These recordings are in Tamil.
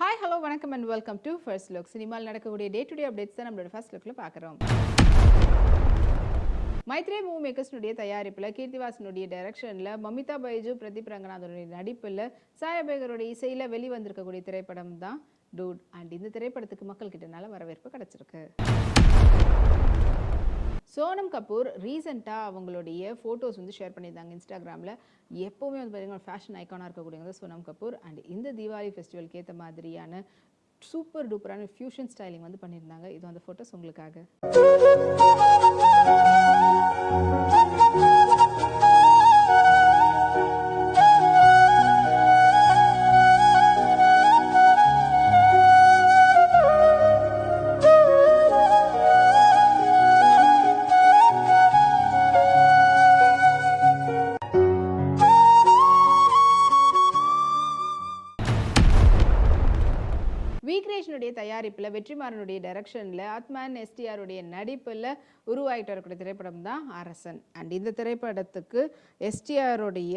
ஹாய் ஹலோ வணக்கம் and welcome to first look சினிமாவில் நடக்கக்கூடிய டே டு டே அப்டேட்ஸ் தான் நம்மளோட ஃபர்ஸ்ட் லுக்கில் பார்க்குறோம். மைத்ரே மூவி மேக்கர்ஸ்னுடைய தயாரிப்பில் கீர்த்திவாசனுடைய டைரக்ஷனில் மமிதா பைஜு பிரதீப் ரங்கநாதனுடைய நடிப்பில் சாயபேகருடைய இசையில் வெளிவந்திருக்கக்கூடிய திரைப்படம் தான் டூட். அண்ட் இந்த திரைப்படத்துக்கு மக்கள்கிட்டனால நல்ல வரவேற்பு கிடச்சிருக்கு. சோனம் கபூர் ரீசெண்டாக அவங்களுடைய ஃபோட்டோஸ் வந்து ஷேர் பண்ணியிருந்தாங்க இன்ஸ்டாகிராமில். எப்போவுமே வந்து பார்த்தீங்கன்னா ஃபேஷன் ஐக்கானாக இருக்கக்கூடியவங்க சோனம் கபூர். அண்ட் இந்த தீபாவளி ஃபெஸ்டிவலுக்கு ஏற்ற மாதிரியான சூப்பர் டூப்பரான ஃபியூஷன் ஸ்டைலிங் வந்து பண்ணியிருந்தாங்க. இது அந்த ஃபோட்டோஸ் உங்களுக்காக. வெற்றிமாறனுடைய டைரக்ஷனில் ஆத்மான் எஸ்டிஆருடைய நடிப்பில் உருவாகிட்டு வரக்கூடிய திரைப்படம் தான் அரசன். அண்ட் இந்த திரைப்படத்துக்கு எஸ்டிஆருடைய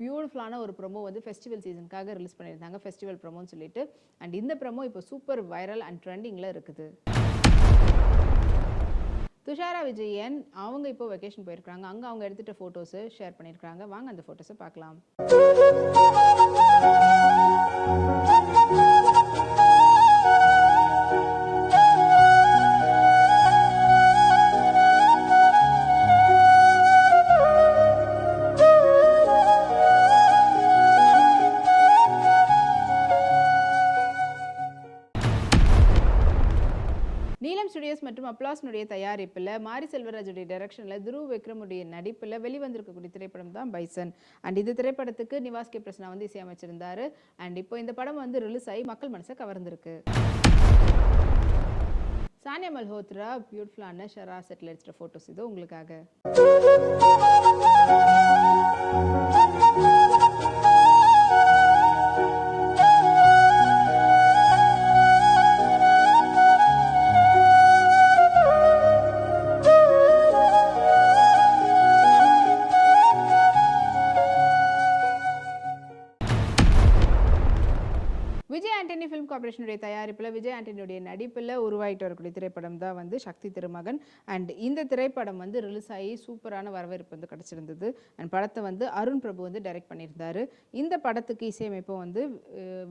பியூட்டிஃபுல்லான ஒரு ப்ரொமோ வந்து ஃபெஸ்டிவல் சீசனுக்காக ரிலீஸ் பண்ணியிருந்தாங்க. ஃபெஸ்டிவல் ப்ரோமோன்னு சொல்லிட்டு. அண்ட் இந்த ப்ரொமோ இப்போ சூப்பர் வைரல் அண்ட் ட்ரெண்டிங்கில் இருக்குது. துஷாரா விஜயன் அவங்க இப்போ வெக்கேஷன் போயிருக்காங்க அங்கே அவங்க எடுத்துகிட்ட ஃபோட்டோஸு ஷேர் பண்ணியிருக்காங்க வாங்க அந்த ஃபோட்டோஸை பார்க்கலாம். அப்ளாஸ்னுடைய தயாரிப்பில் மாரி செல்வராஜுடைய டைரக்ஷனில் துருவ் விக்ரமுடைய நடிப்பில் வெளிவந்திருக்கக்கூடிய திரைப்படம் தான் பைசன். அண்ட் இந்த திரைப்படத்துக்கு நிவாஸ் கே. பிரசனா வந்து இசையமைச்சிருந்தாரு. அண்ட் இப்போ இந்த படம் வந்து ரிலீஸ் ஆகி மக்கள் மனசை கவர்ந்திருக்கு. சானியா மல்ஹோத்ரா பியூட்டிஃபுல்லான ஷரா செட்டில் எடுத்துகிட்ட ஃபோட்டோஸ் இது உங்களுக்காக. விஜய் ஆண்டனி ஃபிலிம் கார்பரேஷனுடைய தயாரிப்பில் விஜய் ஆண்டனியுடைய நடிப்பில் உருவாகிட்டு வரக்கூடிய திரைப்படம் தான் வந்து சக்தி திருமகன். அண்ட் இந்த திரைப்படம் வந்து ரிலீஸ் ஆகி சூப்பரான வரவேற்பு வந்து கிடச்சிருந்தது. அண்ட் படத்தை வந்து அருண் பிரபு வந்து டைரக்ட் பண்ணியிருந்தாரு. இந்த படத்துக்கு இசையமைப்பும் வந்து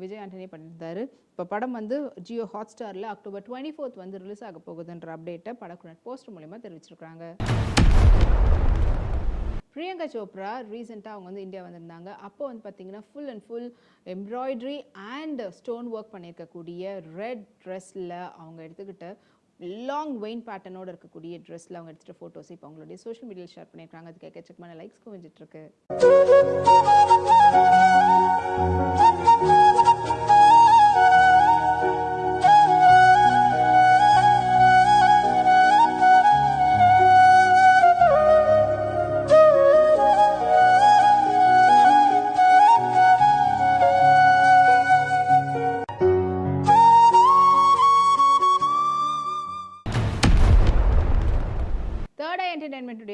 விஜய் ஆண்டனி பண்ணியிருந்தாரு. இப்போ படம் வந்து ஜியோ ஹாட் ஸ்டாரில் அக்டோபர் டுவெண்ட்டி ஃபோர்த் வந்து ரிலீஸ் ஆக போகுதுன்ற அப்டேட்டை படக்குழு போஸ்டர் மூலிமா தெரிவிச்சிருக்கிறாங்க. பிரியங்கா சோப்ரா ரீசெண்டாக அவங்க வந்து இந்தியா வந்திருந்தாங்க. அப்போ வந்து பார்த்தீங்கன்னா full and full embroidery and stone work பண்ணியிருக்கக்கூடிய ரெட் ட்ரெஸ்ஸில் அவங்க எடுத்துக்கிட்ட லாங் வெயின் பேட்டர்னோட இருக்கக்கூடிய ட்ரெஸ்ஸில் அவங்க எடுத்துகிட்ட ஃபோட்டோஸ் இப்போ அவங்களுடைய சோஷியல் மீடியாவில் ஷேர் பண்ணியிருக்காங்க அதுக்கு எக்கச்சக்கமான லைக்ஸ் குவிஞ்சிட்டு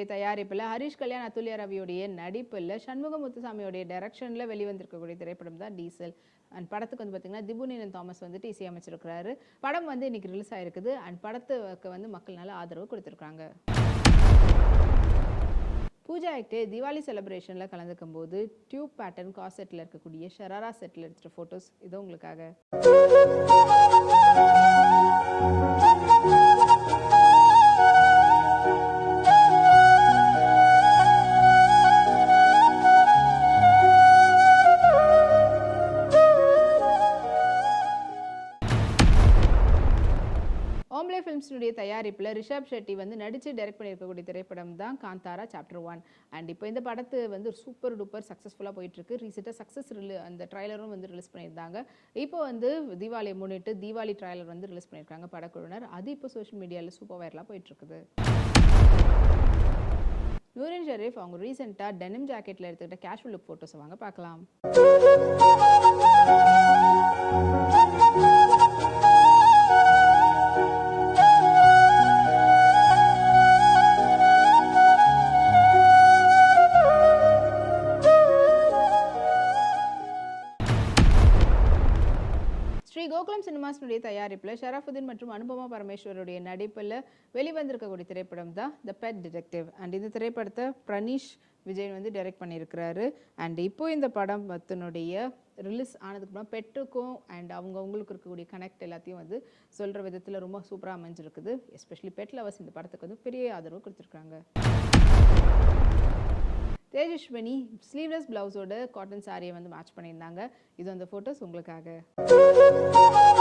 என்டர்டைன்மெண்ட்டுடைய தயாரிப்பில் ஹரிஷ் கல்யாண் அதுல்யா ரவியுடைய நடிப்பில் சண்முக முத்துசாமியோடைய டைரக்ஷனில் வெளிவந்திருக்கக்கூடிய திரைப்படம் தான் டீசல். அண்ட் படத்துக்கு வந்து பார்த்தீங்கன்னா திபுநீலன் தாமஸ் வந்துட்டு இசையமைச்சிருக்கிறாரு படம் வந்து இன்னைக்கு ரிலீஸ் ஆயிருக்குது. அண்ட் படத்துக்கு வந்து மக்கள் நல்ல ஆதரவு கொடுத்துருக்காங்க. பூஜா ஆக்டே தீபாவளி செலிப்ரேஷனில் கலந்துக்கும் போது டியூப் பேட்டர்ன் காசெட்டில் இருக்கக்கூடிய ஷராரா செட்டில் எடுத்துகிட்ட ஃபோட்டோஸ் இது உங்களுக்காக. ரிஷப் ஷெட்டி வந்து நடித்து டைரக்ட் பண்ணியிருக்கக்கூடிய திரைப்படம் தான் காந்தாரா சாப்டர் ஒன் அண்ட் இப்போ இந்த படத்து வந்து சூப்பர் டூப்பர் சக்ஸஸ்ஃபுல்லாக போயிட்டுருக்கு. ரீசெண்டாக சக்ஸஸ் ரிலி அந்த ட்ரைலரும் வந்து ரிலீஸ் பண்ணியிருந்தாங்க. இப்போ வந்து தீபாவளியை முன்னிட்டு தீபாவளி ட்ரைலர் வந்து ரிலீஸ் பண்ணியிருக்காங்க படக்குழுவினர். அது இப்போ சோஷியல் மீடியாவில் சூப்பர் வைரலாக போயிட்டுருக்குது. நூரின் ஷெரீஃப் அவங்க ரீசெண்டாக டெனிம் ஜாக்கெட்டில் எடுத்துக்கிட்ட கேஷுவல் லுக் ஃபோட்டோஸ் வாங்க பார்க்கலாம். ஸ்ரீ சினிமாஸினுடைய தயாரிப்பில் ஷரஃபுதீன் மற்றும் அனுபமா பரமேஸ்வருடைய நடிப்பில் வெளிவந்திருக்கக்கூடிய திரைப்படம் தான் த பெட் டிடெக்டிவ் அண்ட் இந்த திரைப்படத்தை பிரணீஷ் விஜய் வந்து டைரக்ட் பண்ணியிருக்கிறாரு. அண்ட் இப்போ இந்த படம் பத்தினுடைய ரிலீஸ் ஆனதுக்கு அப்புறம் பெட்டுக்கும் அண்ட் அவங்கவுங்களுக்கு இருக்கக்கூடிய கனெக்ட் எல்லாத்தையும் வந்து சொல்கிற விதத்தில் ரொம்ப சூப்பராக அமைஞ்சிருக்குது. எஸ்பெஷலி பெட் லவர்ஸ் இந்த படத்துக்கு வந்து பெரிய ஆதரவு கொடுத்துருக்காங்க. தேஜஸ்வினி ஸ்லீவ்லெஸ் பிளவுஸோட காட்டன் சாரியை வந்து மேட்ச் பண்ணியிருந்தாங்க. இது அந்த ஃபோட்டோஸ் உங்களுக்காக.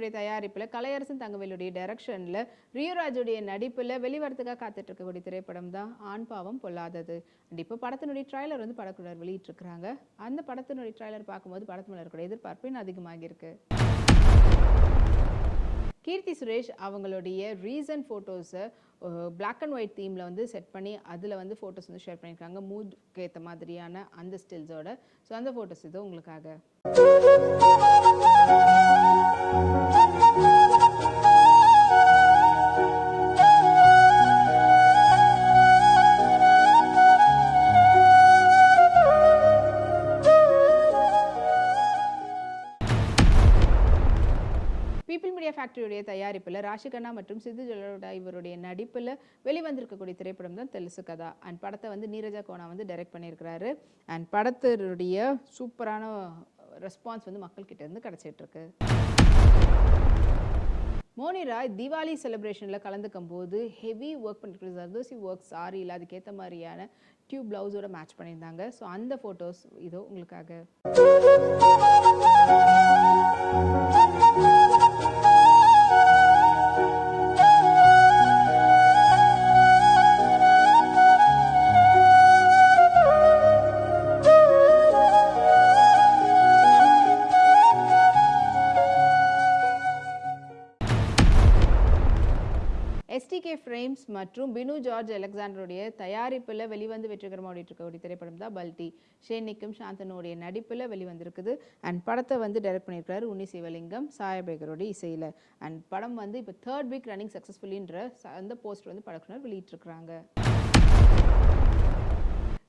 ட்ராம்ஸ்டிக் தயாரிப்பில் கலையரசன் தங்கவேலுடைய டைரக்ஷனில் ரியோராஜுடைய நடிப்பில் வெளிவரத்துக்காக காத்துட்டு இருக்கக்கூடிய திரைப்படம் தான் ஆண் பாவம் பொல்லாதது. அண்ட் இப்போ படத்தினுடைய ட்ரைலர் வந்து படக்குழுவர் வெளியிட்டிருக்கிறாங்க. அந்த படத்தினுடைய ட்ரைலர் பார்க்கும்போது படத்து மேலே இருக்கக்கூடிய எதிர்பார்ப்பு இன்னும் அதிகமாகியிருக்கு. கீர்த்தி சுரேஷ் அவங்களுடைய ரீசன்ட் ஃபோட்டோஸை பிளாக் அண்ட் ஒயிட் தீமில் வந்து செட் பண்ணி அதில் வந்து ஃபோட்டோஸ் வந்து ஷேர் பண்ணியிருக்காங்க. மூட்க்கு ஏற்ற மாதிரியான அந்த ஸ்டில்ஸோட ஸோ அந்த ஃபோட்டோஸ் இது உங்களுக்காக. பீப்பிள் மீடியா ஃபேக்டரியுடைய தயாரிப்பில் ராஷிகண்ணா மற்றும் சித்து ஜலோடா இவருடைய நடிப்பில் வெளிவந்திருக்கக்கூடிய திரைப்படம் தான் தெலுசு கதா. அண்ட் படத்தை வந்து நீரஜா கோனா வந்து டைரக்ட் பண்ணியிருக்கிறாரு. அண்ட் படத்தினுடைய சூப்பரான ரெஸ்பான்ஸ் வந்து மக்கள்கிட்ட இருந்து கிடைச்சிட்டு இருக்கு. மோனி ராய் தீபாவளி செலிப்ரேஷனில் கலந்துக்கும் போது ஹெவி ஒர்க் பண்ணிருக்கிற ஜர்தோசி ஒர்க் சாரியில் அதுக்கேற்ற மாதிரியான டியூப் ப்ளவுஸோட மேட்ச் பண்ணியிருந்தாங்க. ஸோ அந்த ஃபோட்டோஸ் இதோ உங்களுக்காக. ஃப்ரேம்ஸ் மற்றும் பினு ஜார்ஜ் அலெக்சாண்டருடைய தயாரிப்பில் வெளிவந்து வெற்றிகரமாக ஓடிட்டு இருக்கக்கூடிய திரைப்படம் தான் பல்டி. ஷேனிக்கும் சாந்தனுடைய நடிப்பில் வெளிவந்திருக்குது. அண்ட் படத்தை வந்து டைரக்ட் பண்ணியிருக்காரு உன்னி சிவலிங்கம் சாயபேகருடைய இசையில். அண்ட் படம் வந்து இப்போ தேர்ட் வீக் ரன்னிங் சக்ஸஸ்ஃபுல்லின்ற அந்த போஸ்டர் வந்து படக்குனர் வெளியிட்டிருக்கிறாங்க.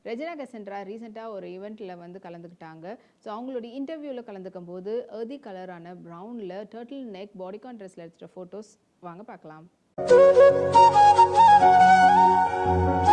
ரெஜினா கசென்ட்ரா ரீசெண்டாக ஒரு ஈவெண்ட்டில் வந்து கலந்துக்கிட்டாங்க. ஸோ அவங்களுடைய இன்டர்வியூவில் கலந்துக்கும் போது எர்தி கலரான ப்ரௌனில் டர்ட்டில் நெக் பாடிகான் ட்ரெஸ்ஸில் எடுத்துகிட்ட ஃபோட்டோஸ் வாங்க பார்க்கலாம். Música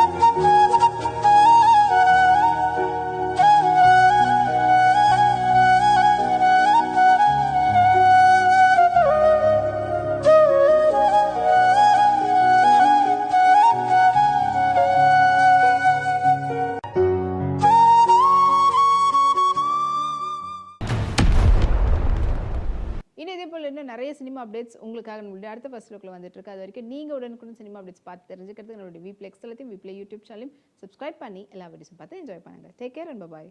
இன்னும் இதே போல் இன்னும் நிறைய சினிமா அப்டேட்ஸ் உங்களுக்காக நம்மளுடைய அடுத்த ஃபர்ஸ்ட் லுக்கில் வந்துட்டு இருக்கு. அது வரைக்கும் நீங்கள் உடனுக்குடன் சினிமா அப்டேட்ஸ் பார்த்து தெரிஞ்சுக்கிறதுக்கு நம்மளுடைய வீப்ளெக்ஸ் எல்லாத்தையும் வீப்ளே யூடியூப் சேனலையும் சப்ஸ்கிரைப் பண்ணி எல்லா வீடியோஸும் பார்த்து என்ஜாய் பண்ணுங்கள் டேக் கேர் அண்ட் பாய்